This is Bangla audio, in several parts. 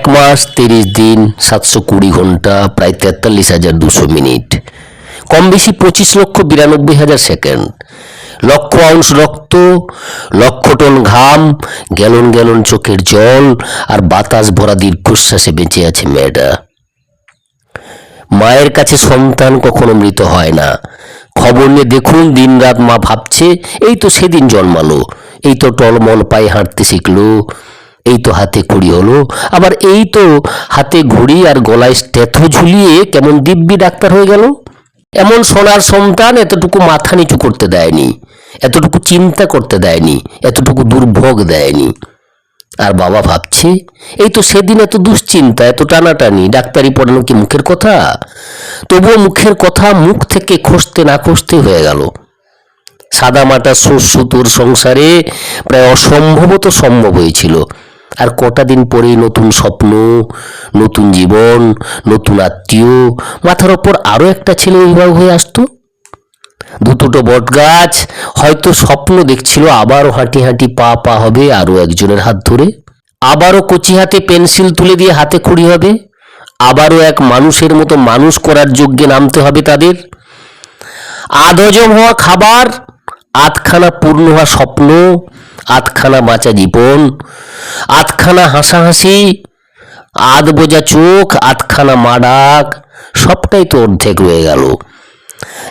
এক মাস তিরিশ দিন, সাতশো কুড়ি ঘণ্টা, প্রায় তেতাল্লিশ হাজার দুশো মিনিট। কম বেশি পঁচিশ লক্ষ বিরানব্বই হাজার সেকেন্ড। লক্ষ আউন্স রক্ত, লক্ষ টন ঘাম, গ্যালন গ্যালন চোখের জল, আর বাতাস ভরা দীর্ঘশ্বাসে বেঁচে আছে মেয়েটা। মায়ের কাছে সন্তান কখনো মৃত হয় না। খবর নিয়ে দেখুন, দিনরাত মা ভাবছে, এই তো সেদিন জন্মালো, এই তো টলমল পায়ে হাঁটতে শিখলো এই তো হাতে ঘড়ি হলো। আবার এই তো হাতে ঘড়ি আর গলায় স্টেথো ঝুলিয়ে কেমন দিব্যি ডাক্তার হয়ে গেল। এমন সোনার সন্তান এতটুকু মাথা নিচু করতে দেয়নি, এতটুকু চিন্তা করতে দেয়নি, এতটুকু দুর্ভোগ দেয়নি। আর বাবা ভাবছে, এই তো সেদিন এত দুশ্চিন্তা, এত টানাটানি, ডাক্তারি পড়ানো কি মুখের কথা? তবুও মুখের কথা মুখ থেকে খসতে না খসতে হয়ে গেল। সাদামাটা সুসুতোর সংসারে প্রায় অসম্ভবত সম্ভব হয়েছিল। আর কটা দিন পরেই নতুন স্বপ্ন, নতুন জীবন, নতুন আত্মীয়, মাথার ওপর আরও একটা ছেলে অভিভাবক হয়ে আসতো। দুটো বট গাছ হয়তো স্বপ্ন দেখছিল, আবারও হাঁটি হাঁটি পা পা হবে আরও একজনের হাত ধরে। আবারও কচি হাতে পেন্সিল তুলে দিয়ে হাতে খড়ি হবে। আবারও এক মানুষের মতো মানুষ করার যোগ্যে নামতে হবে তাদের। আধ হজম হওয়া খাবার আধখানা পূর্ণ হওয়া স্বপ্ন, আধখানা বাঁচা জীবন, আধখানা হাসাহাসি, আধ বোঝা চোখ, আধখানা মা ডাক, সবটাই তো অর্ধেক রয়ে গেল।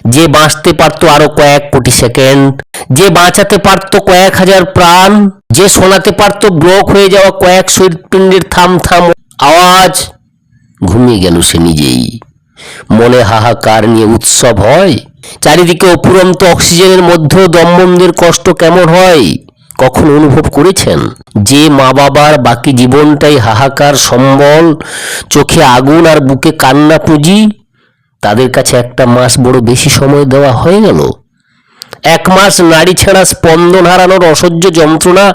যে বাঁচতে পারতো আরও কয়েক কোটি সেকেন্ড, যে বাঁচাতে পারতো কয়েক হাজার প্রাণ, যে শোনাতে পারতো ব্লক হয়ে যাওয়া কয়েক হৃৎপিণ্ডের থাম থাম, আওয়াজ ঘুমিয়ে গেল সে নিজেই। মনে হাহাকার নিয়ে উৎসব হয় চারিদিকে অপুরন্ত অক্সিজেনের মধ্যেও দমবন্ধের কষ্ট কেমন হয়? কখন অনুভব করেছেন? যে মা বাবার বাকি জীবনটাই হাহাকার সম্বল, চোখে আগুন আর বুকে কান্না পুঁজি, তাদের কাছে একটা মাস বড় বেশি সময় দেওয়া হয়ে গেল। এক মাস নারী ছাড়া স্পন্দন হারানোর অসহ্য যন্ত্রণা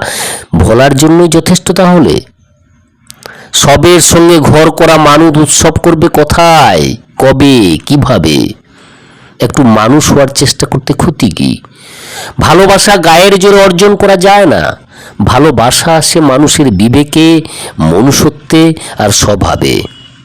ভোলার জন্যই যথেষ্ট তাহলে? সবের সঙ্গে ঘর করা মানুষ উৎসব করবে কোথায়? কবে? কীভাবে? একটু মানুষ হওয়ার চেষ্টা করতে ক্ষতি কি? ভালোবাসা গায়ের জোরে অর্জন করা যায় না। ভালোবাসা আসে মানুষের বিবেকে, মনুষ্যত্বে আর স্বভাবে।